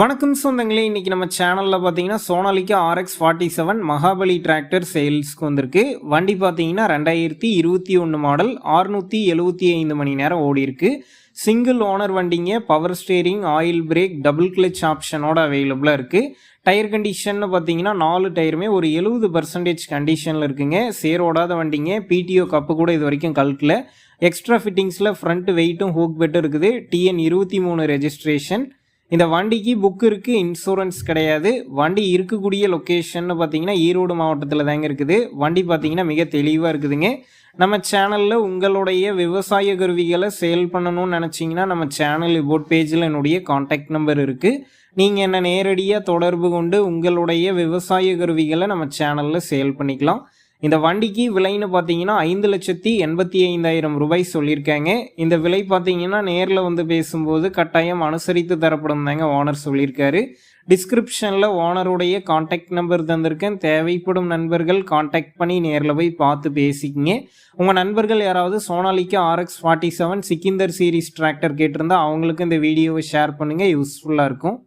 வணக்கம் சொந்தங்களே இன்னைக்கு நம்ம சேனலில் பார்த்தீங்கன்னா Sonalika RX forty seven Mahabali tractor சேல்ஸ்க்கு வந்திருக்கு. வண்டி பார்த்தீங்கன்னா ரெண்டாயிரத்தி இருபத்தி ஒன்று மாடல் ஆறுநூற்றி எழுபத்தி ஐந்து மணி நேரம் ஓடி இருக்கு. சிங்கிள் ஓனர் வண்டிங்க power steering oil brake double clutch ஆப்ஷனோட அவைலபிளாக இருக்குது டயர் கண்டிஷன் பார்த்தீங்கன்னா நாலு டயருமே ஒரு எழுபது பர்சன்டேஜ் கண்டிஷனில் இருக்குங்க. சேரோடாத வண்டிங்க பிடிஓ கப்பு கூட இது வரைக்கும் கழட்டில். எக்ஸ்ட்ரா ஃபிட்டிங்ஸில் ஃப்ரண்ட் வெயிட்டும் ஹூக் பெட்டும் இருக்குது. டிஎன் இருபத்தி மூணு ரெஜிஸ்ட்ரேஷன் இந்த வண்டிக்கு புக் இருக்குது இன்சூரன்ஸ் கிடையாது. வண்டி இருக்கக்கூடிய லொக்கேஷன்னு பார்த்தீங்கன்னா ஈரோடு மாவட்டத்தில் தாங்க இருக்குது. வண்டி பார்த்தீங்கன்னா மிக தெளிவாக இருக்குதுங்க. நம்ம சேனலில் உங்களுடைய விவசாய கருவிகளை சேல் பண்ணணும்னு நினச்சிங்கன்னா நம்ம சேனல் போட் பேஜில் என்னுடைய காண்டாக்ட் நம்பர் இருக்குது நீங்கள் என்ன நேரடியாக தொடர்பு கொண்டு உங்களுடைய விவசாய கருவிகளை நம்ம சேனலில் சேல் பண்ணிக்கலாம். இந்த வண்டிக்கு விலைன்னு பார்த்தீங்கன்னா ஐந்து லட்சத்தி எண்பத்தி ஐந்தாயிரம் ரூபாய் சொல்லியிருக்காங்க. இந்த விலை பார்த்தீங்கன்னா நேரில் வந்து பேசும்போது கட்டாயம் அனுசரித்து தரப்படும் தாங்க ஓனர் சொல்லியிருக்காரு. டிஸ்கிரிப்ஷனில் ஓனருடைய காண்டாக்ட் நம்பர் தந்திருக்கேன். தேவைப்படும் நண்பர்கள் காண்டாக்ட் பண்ணி நேரில் போய் பார்த்து பேசிக்கிங்க. உங்கள் நண்பர்கள் யாராவது சோனாலிக்கு RX forty seven Sikandar series tractor கேட்டிருந்தா அவங்களுக்கு இந்த வீடியோவை ஷேர் பண்ணுங்கள் யூஸ்ஃபுல்லாக இருக்கும்.